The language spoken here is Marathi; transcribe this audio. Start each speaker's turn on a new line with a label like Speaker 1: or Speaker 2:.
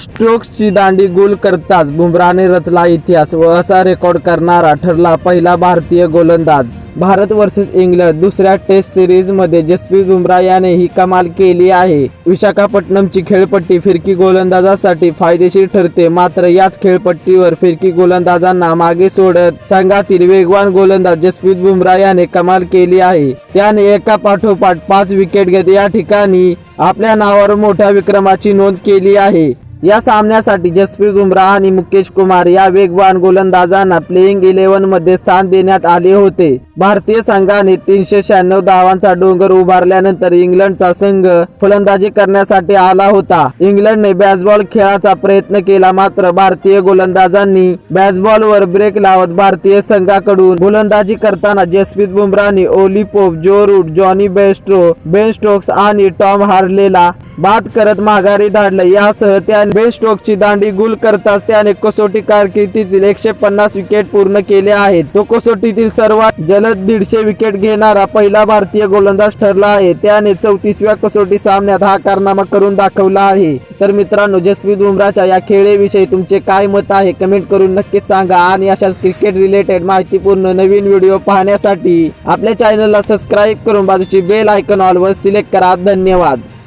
Speaker 1: स्ट्रोक्सची दांडी गोल करताच बुमराने रचला इतिहास व असा रेकॉर्ड करणारा ठरला पहिला भारतीय गोलंदाज. भारत वर्सेस इंग्लंड दुसऱ्या टेस्ट सिरीजमध्ये जसप्रीत बुमरा याने ही कमाल केली आहे. विशाखापट्टणमची खेळपट्टी फिरकी गोलंदाजासाठी फायदेशीर ठरते मात्र याच खेळपट्टीवर फिरकी गोलंदाजांना मागे सोडत संघातील वेगवान गोलंदाज जसप्रीत बुमरा याने कमाल केली आहे. त्याने एका पाठोपाठ पाच विकेट घेत या ठिकाणी आपल्या नावावर मोठ्या विक्रमाची नोंद केली आहे. या सामन्यासाठी जसप्रीत बुमराह आणि मुकेश कुमार या वेगवान गोलंदाजांना प्लेइंग इलेव्हनमध्ये स्थान देण्यात आले होते. भारतीय संघाने तीनशे शहाण्णव धावांचा डोंगर उभारल्यानंतर इंग्लंडचा संघ फलंदाजी करण्यासाठी आला होता. इंग्लंडने बॅसबॉल खेळाचा प्रयत्न केला मात्र भारतीय गोलंदाजांनी बॅसबॉलवर ब्रेक लावत भारतीय संघाकडून गोलंदाजी करताना Jasprit बुमराने Ollie Pope Joe Root Jonny Bairstow Ben Stokes आणि टॉम हार्लेला बाद करत माघारी धाडलं. यासह त्याने बेन स्टोक्सची दांडी गुल करताच त्याने कसोटी कारकिर्दीतील एकशे पन्नास विकेट पूर्ण केले आहेत. तो कसोटीतील सर्वात जलद दीडशे विकेट घेणारा पहिला भारतीय गोलंदाज ठरला आहे. त्याने चौतीसव्या कसोटी सामन्यात हा कारनामा करून दाखवला आहे. तर मित्रांनो जसवी बुमराच्या या खेळीविषयी तुमचे काय मत आहे कमेंट करून नक्कीच सांगा. आणि अशाच क्रिकेट रिलेटेड माहितीपूर्ण नवीन व्हिडिओ पाहण्यासाठी आपल्या चॅनलला सबस्क्राईब करून बाजूची बेल आयकॉन ऑलवर सिलेक्ट करा. धन्यवाद.